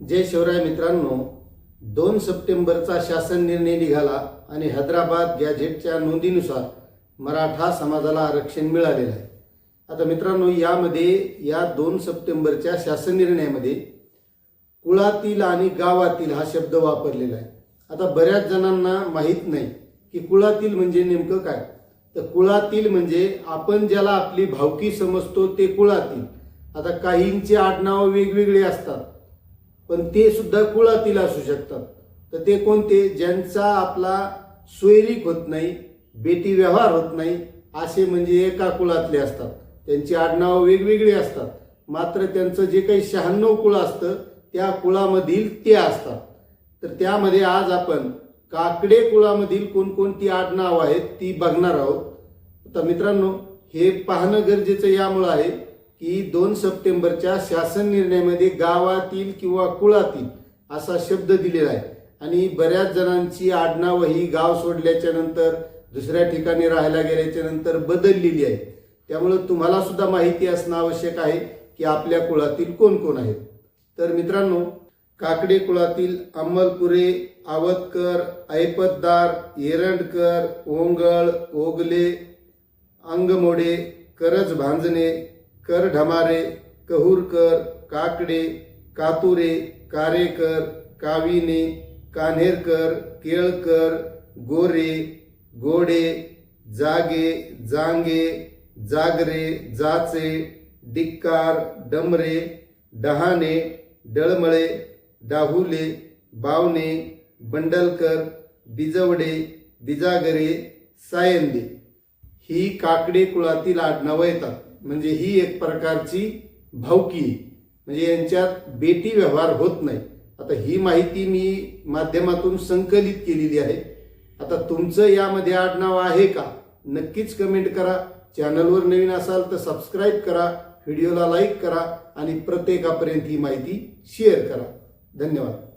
जय शिवराय मित्रांनो दोन सप्टेंबरचा शासन निर्णय निघाला आणि हैदराबाद गॅझेटच्या नोंदीनुसार मराठा समाजाला आरक्षण मिळालेलं आहे. आता मित्रांनो यामध्ये या दोन सप्टेंबरच्या शासन निर्णयामध्ये कुळातील आणि गावातील हा शब्द वापरलेला आहे. आता बऱ्याच जणांना माहीत नाही की कुळातील म्हणजे नेमकं काय? तर कुळातील म्हणजे आपण ज्याला आपली भावकी समजतो ते कुळातील. आता काहींची आडनाव वेगवेगळे असतात. पण ते सुद्धा कुळातील असू शकतात. तर ते कोणते? ज्यांचा आपला सोयरीक होत नाही बेटी व्यवहार होत नाही असे म्हणजे एका कुळातले असतात. त्यांची आडनावं वेगवेगळी असतात. मात्र त्यांचं जे काही शहाण्णव कुळ असतं त्या कुळामधील ते असतात. तर त्यामध्ये आज आपण काकडे कुळामधील कोणकोणती आडनावं आहेत ती बघणार आहोत. आता मित्रांनो हे पाहणं गरजेचं यामुळं आहे की दोन सप्टेंबरच्या शासन निर्णयामध्ये गावातील किंवा कुळातील असा शब्द दिलेला आहे. आणि बऱ्याच जणांची आडनावं ही गाव सोडल्याच्या नंतर दुसऱ्या ठिकाणी राहायला गेल्याच्यानंतर बदललेली आहे. त्यामुळं तुम्हाला सुद्धा माहिती असणं आवश्यक आहे की आपल्या कुळातील कोण कोण आहेत. तर मित्रांनो काकडे कुळातील अंमलपुरे आवतकर ऐपतदार एरंडकर ओंगळ ओगले अंगमोडे करज भांजणे करढमारे कहूरकर काकडे कातुरे कारेकर काविने कान्हेरकर केळकर गोरे गोडे जागे जांगे जागरे जाचे डिक्कार डमरे डहाणे डळमळे डाहुले बावणे बंडलकर बिजवडे बिजागरे सायंदे. ही काकडे कुळातील आडनावं येतात. म्हणजे ही एक प्रकारची भावकी म्हणजे यांच्यात बेटी व्यवहार होत नाही. आता ही माहिती मी माध्यमातून संकलित केलेली आहे. आता तुमचं यामध्ये आडनाव आहे का? नक्कीच कमेंट करा. चॅनलवर नवीन असाल तर सबस्क्राईब करा व्हिडिओला लाईक करा आणि प्रत्येकापर्यंत ही माहिती शेअर करा. धन्यवाद.